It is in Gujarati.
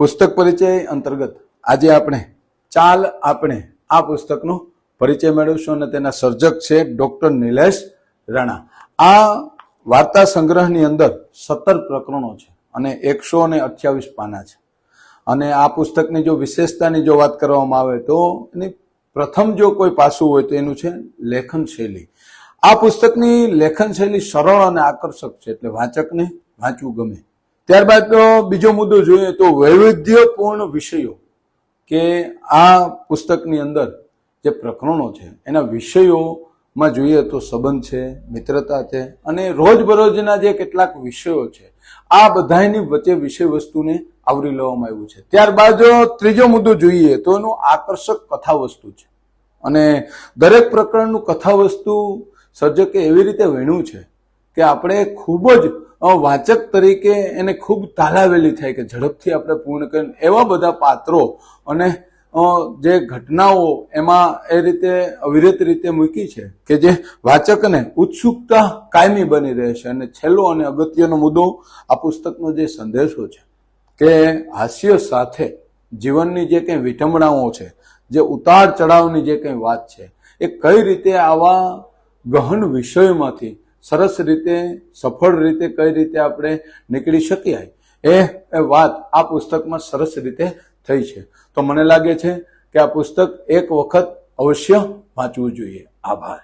પુસ્તક પરિચય અંતર્ગત આજે આપણે ચાલ આપણે આ પુસ્તકનો પરિચય મેળવીશું અને તેના સર્જક છે ડોક્ટર નિલેશ રાણા. આ વાર્તા સંગ્રહની અંદર સત્તર પ્રકરણો છે અને એકસો ને અઠ્યાવીસ પાના છે. અને આ પુસ્તકની જો વિશેષતાની જો વાત કરવામાં આવે તો એની પ્રથમ જો કોઈ પાસું હોય તો એનું છે લેખન શૈલી આ પુસ્તકની લેખન શૈલી સરળ અને આકર્ષક છે એટલે વાંચકને વાંચવું ગમે. ત્યારબાદ બીજો મુદ્દો જોઈએ તો વૈવિધ્યપૂર્ણ વિષયો કે આ પુસ્તકની અંદર જે પ્રકરણો છે, એના વિષયોમાં જોઈએ તો સંબંધ છે, મિત્રતા છે અને રોજબરોજના જે કેટલાક વિષયો છે, આ બધાની વચ્ચે વિષય વસ્તુને આવરી લેવામાં આવ્યું છે. ત્યારબાદ જો ત્રીજો મુદ્દો જોઈએ તો એનું આકર્ષક કથા વસ્તુ છે. અને દરેક પ્રકરણનું કથા વસ્તુ સર્જકે એવી રીતે વેણ્યું છે કે આપણે ખૂબ જ વાચક તરીકે એને ખૂબ તાલાવેલી થાય કે ઝડપથી આપણે પૂર્ણ કરીને એવા બધા પાત્રો અને જે ઘટનાઓ એમાં એ રીતે અવિરત રીતે મૂકી છે કે જે વાચકને ઉત્સુકતા કાયમી બની રહે છે અને છેલ્લો અને અગત્યનો મુદ્દો આ પુસ્તકનો જે સંદેશો છે કે હાસ્ય સાથે જીવનની જે કંઈ વિટંબણાઓ છે, જે ઉતાર ચઢાવની જે કંઈ વાત છે, એ કઈ રીતે આવા ગહન વિષયોમાંથી સરસ રીતે, સફળ રીતે કઈ રીતે આપણે નીકળી શકીએ, એ વાત આ પુસ્તકમાં સરસ રીતે થઈ છે. તો મને લાગે છે કે આ પુસ્તક એક વખત અવશ્ય વાંચવું જોઈએ. આભાર.